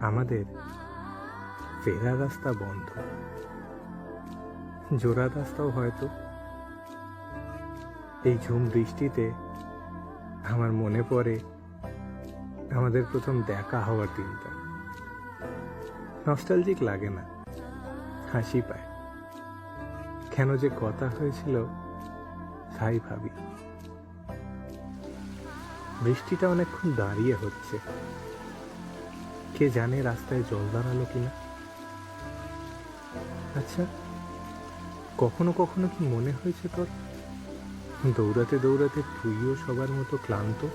আমাদের ফেরার রাস্তা বন্ধ। জোড়া রাস্তাও হয়তো। এই ঝুম বৃষ্টিতে আমার মনে পড়ে আমাদের প্রথম দেখা হওয়ার দিনটা। নস্টালজিক লাগে না, হাসি পায়। কেন যে কথা হয়েছিল, তাই ভাবি। বৃষ্টিটা অনেকক্ষণ দাঁড়িয়ে হচ্ছে। কে জানে রাস্তায় জল দাঁড়াল কিনা। আচ্ছা কখনো কখনো কি মনে হয়েছে তোর? দৌড়াতে দৌড়াতে তুইও সবার মতো ক্লান্ত।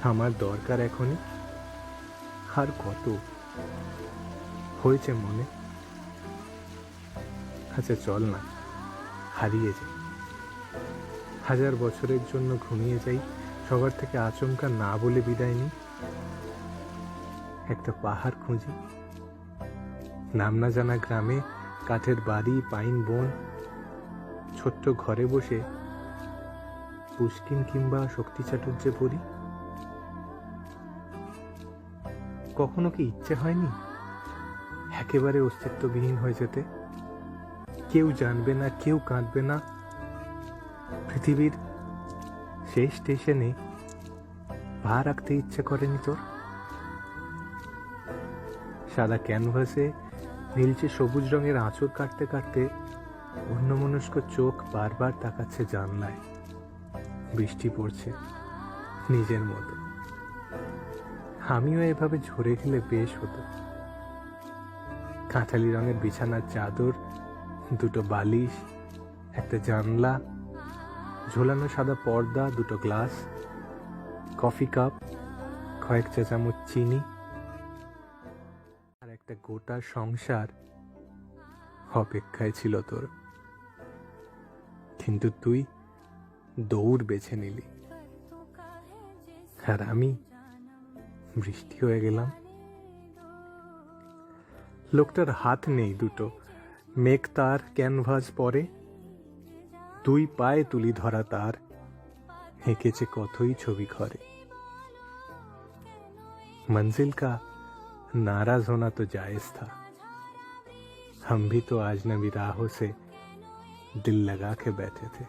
থামার দরকার এখনই। আর কত? হয়েছে মনে। আচ্ছা চল না, হারিয়ে যাই। হাজার বছরের জন্য ঘুমিয়ে যাই। সবার থেকে আচমকা না বলে বিদায় নিই। একটা পাহাড় খুঁজি। নাম না জানা গ্রামে কাঠের বাড়ি, পাইন বন, ছোট্ট ঘরে বসে পুষ্কিন কিংবা শক্তি চাটুর্যে পড়ি। কখনো কি ইচ্ছে হয়নি? একেবারে অস্তিত্ববিহীন হয়ে যেতে। কেউ জানবে না, কেউ কাঁদবে না। পৃথিবীর শেষ স্টেশনে পা রাখতে ইচ্ছে করেনি তোর? সাদা ক্যানভাসে, নীলচে সবুজ রঙের আঁচড় কাটতে কাটতে অন্যমনস্ক চোখ বারবার তাকাচ্ছে জানলায়। বৃষ্টি পড়ছে নিজের মতো। আমিও এভাবে ঝরে গেলে বেশ হতো। কাঁঠালি রঙের বিছানার চাদর, দুটো বালিশ, একটা জানলা, ঝোলানো সাদা পর্দা, দুটো গ্লাস, কফি কাপ, কয়েক চা চামচ চিনি একটা গোটা সংসার অপেক্ষায় ছিল তোর কিন্তু তুই দৌড় বেছে নিলি আর আমি বৃষ্টি হয়ে গেলাম লোকটার হাত নেই দুটো মেঘ তার ক্যানভাস পরে দুই পায়ে তুলি ধরা তার হেঁকেছে কতই ছবি ঘরে मंजिल का नाराज होना तो जायज था हम भी तो आज नबी राहों से दिल लगा के बैठे थे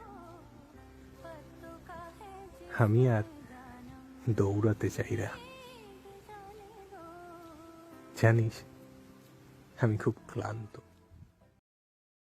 আমি আর দৌড়াতে চাই না জানিস আমি খুব ক্লান্ত